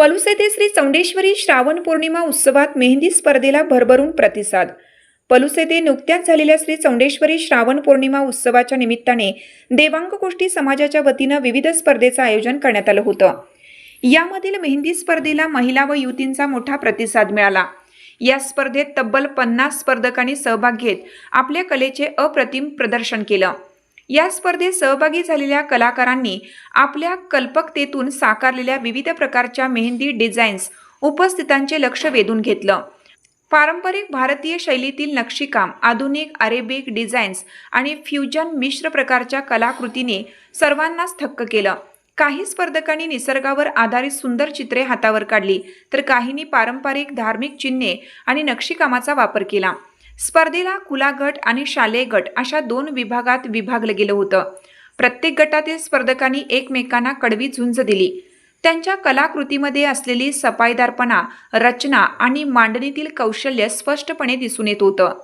पलूस येथे श्री चौंडेश्वरी श्रावण पौर्णिमा उत्सवात मेहंदी स्पर्धेला भरभरून प्रतिसाद. पलूस येथे नुकत्याच झालेल्या श्री चौंडेश्वरी श्रावण पौर्णिमा उत्सवाच्या निमित्ताने देवांग गोष्टी समाजाच्या वतीनं विविध स्पर्धेचं आयोजन करण्यात आलं होतं. यामधील मेहंदी स्पर्धेला महिला व युवतींचा मोठा प्रतिसाद मिळाला. या स्पर्धेत तब्बल पन्नास स्पर्धकांनी सहभाग घेत आपल्या कलेचे अप्रतिम प्रदर्शन केलं. या स्पर्धेत सहभागी झालेल्या कलाकारांनी आपल्या कल्पकतेतून साकारलेल्या विविध प्रकारच्या मेहंदी डिझाईन्स उपस्थितांचे लक्ष वेधून घेतलं. पारंपरिक भारतीय शैलीतील नक्षीकाम आधुनिक अरेबिक डिझाईन्स आणि फ्युजन मिश्र प्रकारच्या कलाकृतीने सर्वांनाच थक्क केलं. काही स्पर्धकांनी निसर्गावर आधारित सुंदर चित्रे हातावर काढली तर काहींनी पारंपरिक धार्मिक चिन्हे आणि नक्षीकामाचा वापर केला. स्पर्धेला खुला गट आणि शालेय गट अशा दोन विभागात विभागलं गेलं होतं. प्रत्येक गटातील स्पर्धकांनी एकमेकांना कडवी झुंज दिली. त्यांच्या कलाकृतीमध्ये असलेली सफाईदारपणा रचना आणि मांडणीतील कौशल्य स्पष्टपणे दिसून येत होतं.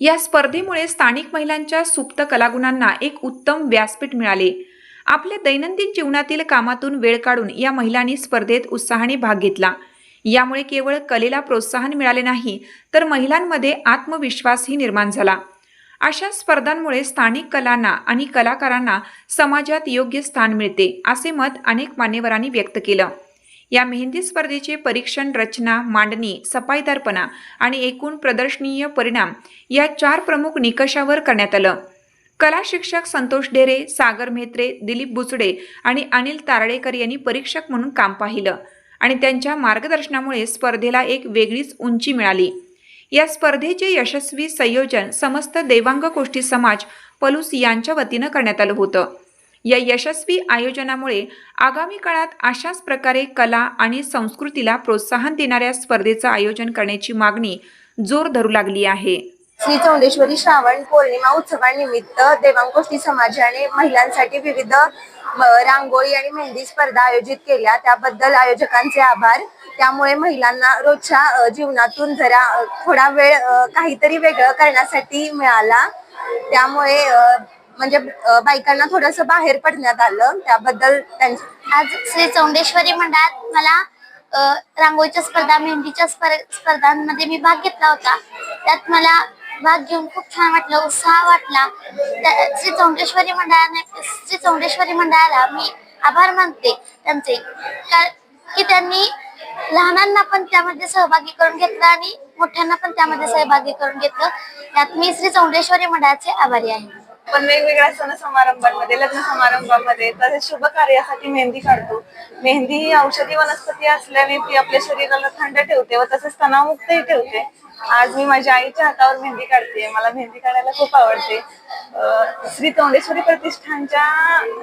या स्पर्धेमुळे स्थानिक महिलांच्या सुप्त कलागुणांना एक उत्तम व्यासपीठ मिळाले. आपल्या दैनंदिन जीवनातील कामातून वेळ काढून या महिलांनी स्पर्धेत उत्साहाने भाग घेतला. यामुळे केवळ कलेला प्रोत्साहन मिळाले नाही तर महिलांमध्ये आत्मविश्वासही निर्माण झाला. अशा स्पर्धांमुळे स्थानिक कलांना आणि कलाकारांना समाजात योग्य स्थान मिळते असे मत अनेक मान्यवरांनी व्यक्त केलं. या मेहंदी स्पर्धेचे परीक्षण रचना मांडणी सफाईदारपणा आणि एकूण प्रदर्शनीय परिणाम या चार प्रमुख निकषावर करण्यात आलं. कला शिक्षक संतोष डेरे सागर म्हेत्रे दिलीप बुचडे आणि अनिल तारडेकर यांनी परीक्षक म्हणून काम पाहिलं. आणि त्यांच्या मार्गदर्शनामुळे स्पर्धेला एक वेगळीच उंची मिळाली. या स्पर्धेचे यशस्वी संयोजन समस्त देवांग गोष्टी समाज पलूस यांच्या वतीनं करण्यात आलं होतं. या यशस्वी आयोजनामुळे आगामी काळात अशाच प्रकारे कला आणि संस्कृतीला प्रोत्साहन देणाऱ्या स्पर्धेचं आयोजन करण्याची मागणी जोर धरू लागली आहे. श्री चौंडेश्वरी श्रावण पौर्णिमा उत्सवानिमित्त देवांगोष्ठी समाजाने महिलांसाठी विविध रांगोळी आणि मेहंदी स्पर्धा आयोजित केल्या. त्याबद्दल आयोजकांचे आभार. त्यामुळे महिलांना रोजच्या जीवनातून जरा थोडा वेळ काहीतरी वेगळं करण्यासाठी मिळाला. त्यामुळे म्हणजे बायकांना थोडस बाहेर पडण्यात आलं. त्याबद्दल त्यांचे आज श्री चौंडेश्वरी मंडळात मला रांगोळीच्या स्पर्धा मेहंदीच्या स्पर्धांमध्ये मी भाग घेतला होता. त्यात मला भाग घेऊन खूप छान वाटलं उत्साह वाटला. श्री चौंडेश्वरी मंडळाने श्री चौंडेश्वरी मंडळाला मी आभार मानते त्यांचे. कारण की त्यांनी लहानांना पण त्यामध्ये सहभागी करून घेतलं आणि मोठ्यांना पण त्यामध्ये सहभागी करून घेतलं. त्यात मी श्री चौंडेश्वरी मंडळाचे आभारी आहे. पण वेगवेगळ्या सण समारंभांमध्ये लग्न समारंभामध्ये तसेच शुभ कार्यासाठी मेहंदी काढतो. मेहंदी ही औषधी वनस्पती असल्याने ती आपल्या शरीराला थंड ठेवते व तसेच तणावमुक्तही ठेवते. आज मी माझ्या आईच्या हातावर मेहंदी काढते मला मेहंदी काढायला खूप आवडते. श्री तोंडेश्वरी प्रतिष्ठानच्या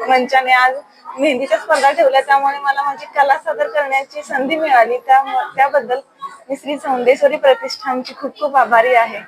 मंचाने आज मेहंदीच्या स्पर्धा ठेवल्या. त्यामुळे मला माझी कला सादर करण्याची संधी मिळाली. त्यामुळे त्याबद्दल मी श्री चौंडेश्वरी प्रतिष्ठानची खूप खूप आभारी आहे.